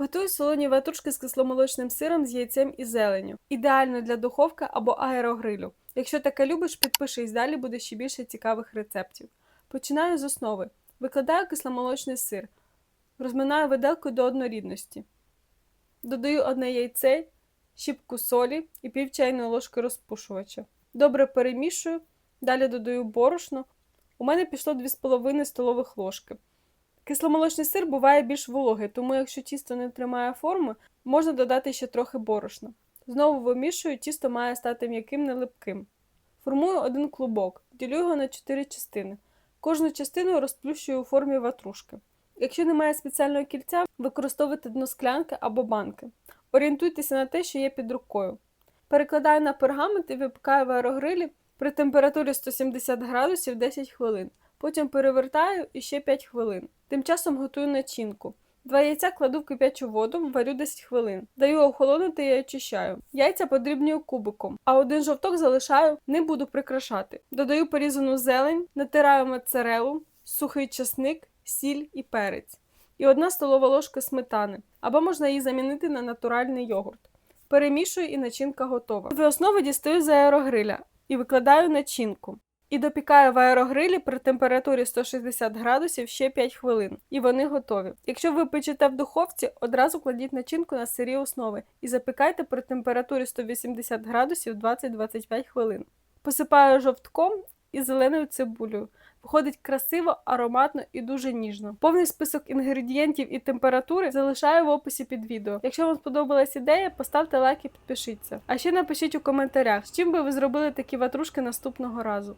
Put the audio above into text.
Готую солоні ватрушки з кисломолочним сиром з яйцем і зеленню. Ідеально для духовки або аерогрилю. Якщо таке любиш, підпишись, далі буде ще більше цікавих рецептів. Починаю з основи. Викладаю кисломолочний сир. Розминаю виделкою до однорідності. Додаю одне яйце, щіпку солі і пів чайної ложки розпушувача. Добре перемішую, далі додаю борошно. У мене пішло 2,5 столових ложки. Кисломолочний сир буває більш вологий, тому якщо тісто не тримає форми, можна додати ще трохи борошна. Знову вимішую, тісто має стати м'яким, не липким. Формую один клубок, ділю його на 4 частини. Кожну частину розплющую у формі ватрушки. Якщо немає спеціального кільця, використовуйте дно склянки або банки. Орієнтуйтеся на те, що є під рукою. Перекладаю на пергамент і випікаю в аерогрилі при температурі 170 градусів 10 хвилин. Потім перевертаю і ще 5 хвилин. Тим часом готую начинку. Два яйця кладу в кип'ячу воду, варю 10 хвилин. Даю охолонути і очищаю. Яйця подрібнюю кубиком, а один жовток залишаю, не буду прикрашати. Додаю порізану зелень, натираю моцарелу, сухий чесник, сіль і перець. І одна столова ложка сметани, або можна її замінити на натуральний йогурт. Перемішую і начинка готова. В основу дістаю з аерогриля і викладаю начинку. І допікаю в аерогрилі при температурі 160 градусів ще 5 хвилин, і вони готові. Якщо ви печете в духовці, одразу кладіть начинку на сирі основи і запікайте при температурі 180 градусів 20-25 хвилин. Посипаю жовтком і зеленою цибулею. Виходить красиво, ароматно і дуже ніжно. Повний список інгредієнтів і температури залишаю в описі під відео. Якщо вам сподобалась ідея, поставте лайк і підпишіться. А ще напишіть у коментарях, з чим би ви зробили такі ватрушки наступного разу.